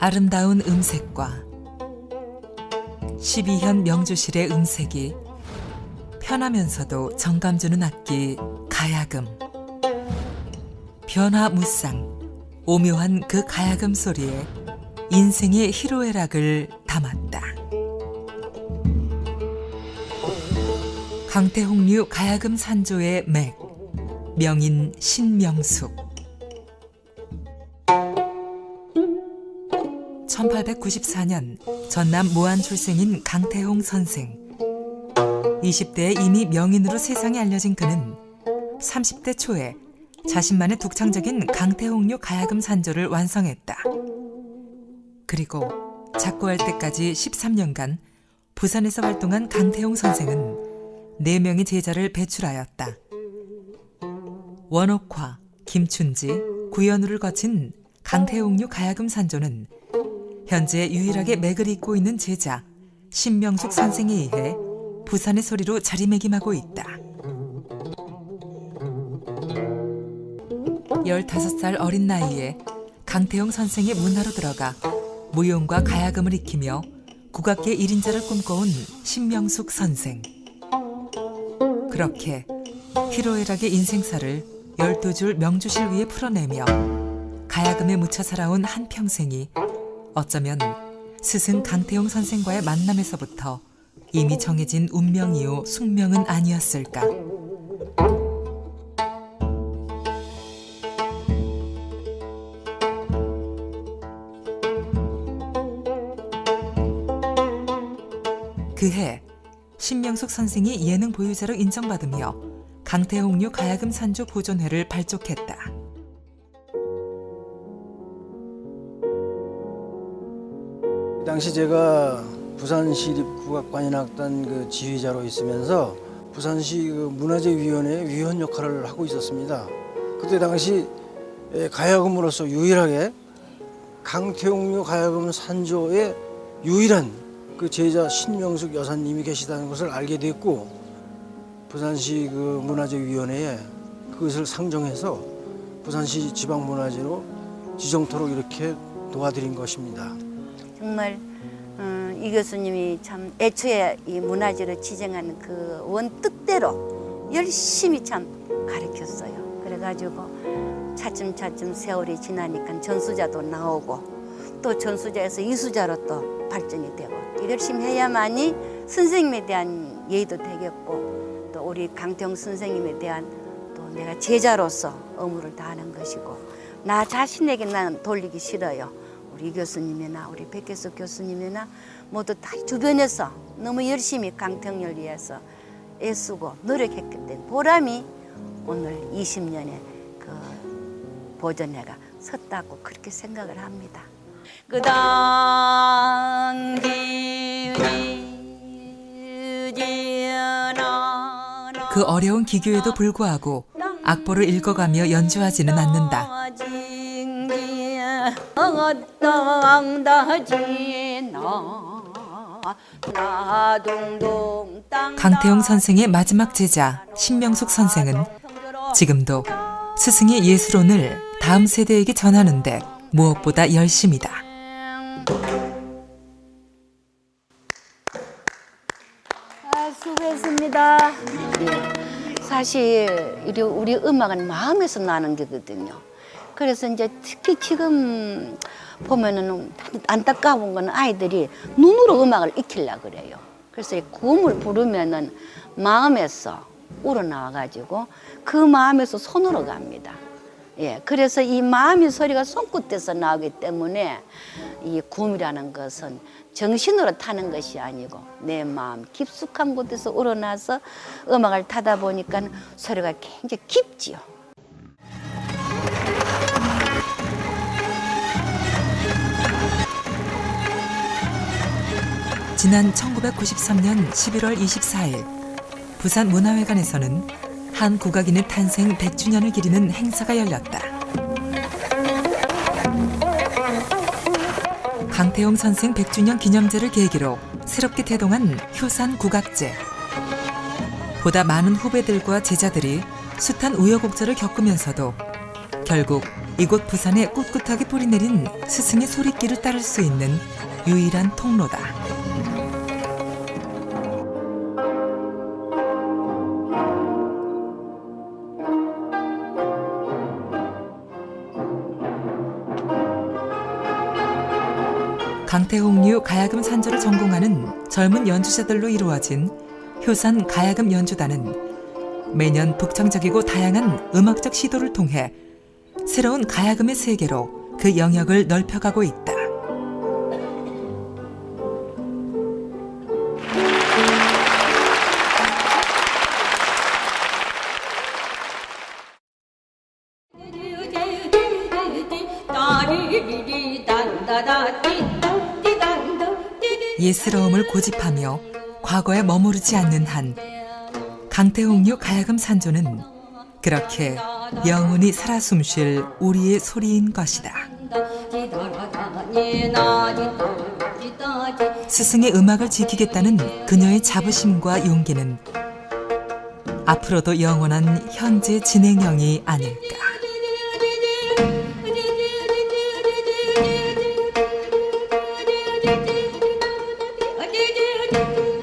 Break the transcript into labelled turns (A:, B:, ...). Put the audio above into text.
A: 아름다운 음색과 12현 명주실의 음색이 편하면서도 정감 주는 악기 가야금 변화무쌍 오묘한 그 가야금 소리에 인생의 희로애락을 담았다. 강태홍류 가야금 산조의 맥 명인 신명숙 1894년 전남 모안 출생인 강태홍 선생 20대에 이미 명인으로 세상에 알려진 그는 30대 초에 자신만의 독창적인 강태홍류 가야금 산조를 완성했다. 그리고 작고할 때까지 13년간 부산에서 활동한 강태홍 선생은 4명의 제자를 배출하였다. 원옥화, 김춘지, 구연우를 거친 강태홍류 가야금 산조는 현재 유일하게 맥을 잇고 있는 제자 신명숙 선생에 의해 부산의 소리로 자리매김하고 있다. 15살 어린 나이에 강태용 선생의 문화로 들어가 무용과 가야금을 익히며 국악계 1인자를 꿈꿔온 신명숙 선생. 그렇게 희로애락의 인생사를 12줄 명주실 위에 풀어내며 가야금에 묻혀 살아온 한평생이 어쩌면 스승 강태용 선생과의 만남에서부터 이미 정해진 운명이요 숙명은 아니었을까. 그해 신명숙 선생이 예능 보유자로 인정받으며 강태홍류 가야금 산조 보존회를 발족했다.
B: 당시 제가 부산시립국악관현악단 그 지휘자로 있으면서 부산시 그 문화재위원회 위원 역할을 하고 있었습니다. 그때 당시 에, 가야금으로서 유일하게 강태용류 가야금 산조의 유일한 그 제자 신명숙 여사님이 계시다는 것을 알게 됐고 부산시 그 문화재위원회에 그것을 상정해서 부산시 지방문화재로 지정토록 이렇게 도와드린 것입니다.
C: 정말 어, 이 교수님이 참 애초에 이 문화재를 지정하는 그 원 뜻대로 열심히 참 가르쳤어요. 그래가지고 차츰차츰 세월이 지나니까 전수자도 나오고 또 전수자에서 이수자로 또 발전이 되고 열심히 해야만이 선생님에 대한 예의도 되겠고 또 우리 강태용 선생님에 대한 또 내가 제자로서 의무를 다하는 것이고 나 자신에게 나는 돌리기 싫어요. 우리 교수님이나 우리 백계숙 교수님이나 모두 다 주변에서 너무 열심히 강평을 위해서 애쓰고 노력했기 때문에 보람이 오늘 20년의 그 보존회가 섰다고 그렇게 생각을 합니다.
A: 그그 어려운 기교에도 불구하고 악보를 읽어가며 연주하지는 않는다. 강태용 선생의 마지막 제자 신명숙 선생은 지금도 스승의 예술론을 다음 세대에게 전하는데 무엇보다 열심이다.
C: 아, 수고했습니다. 예. 사실 우리, 우리 음악은 마음에서 나는 거거든요. 그래서 이제 특히 지금 보면은 안타까운 건 아이들이 눈으로 음악을 익히려 그래요. 그래서 이 구음을 부르면은 마음에서 우러나와 가지고 그 마음에서 손으로 갑니다. 예, 그래서 이 마음의 소리가 손끝에서 나오기 때문에 이 구음이라는 것은 정신으로 타는 것이 아니고 내 마음 깊숙한 곳에서 우러나서 음악을 타다 보니까 소리가 굉장히 깊지요.
A: 지난 1993년 11월 24일 부산 문화회관에서는 한 국악인의 탄생 100주년을 기리는 행사가 열렸다. 강태용 선생 100주년 기념제를 계기로 새롭게 태동한 효산 국악제. 보다 많은 후배들과 제자들이 숱한 우여곡절을 겪으면서도 결국 이곳 부산에 꿋꿋하게 뿌리내린 스승의 소리길을 따를 수 있는 유일한 통로다. 강태홍류 가야금 산조를 전공하는 젊은 연주자들로 이루어진 효산 가야금 연주단은 매년 북창적이고 다양한 음악적 시도를 통해 새로운 가야금의 세계로 그 영역을 넓혀가고 있다. 예스러움을 고집하며 과거에 머무르지 않는 한 강태홍류 가야금 산조는 그렇게 영원히 살아 숨쉴 우리의 소리인 것이다. 스승의 음악을 지키겠다는 그녀의 자부심과 용기는 앞으로도 영원한 현재 진행형이 아닐까. thank you.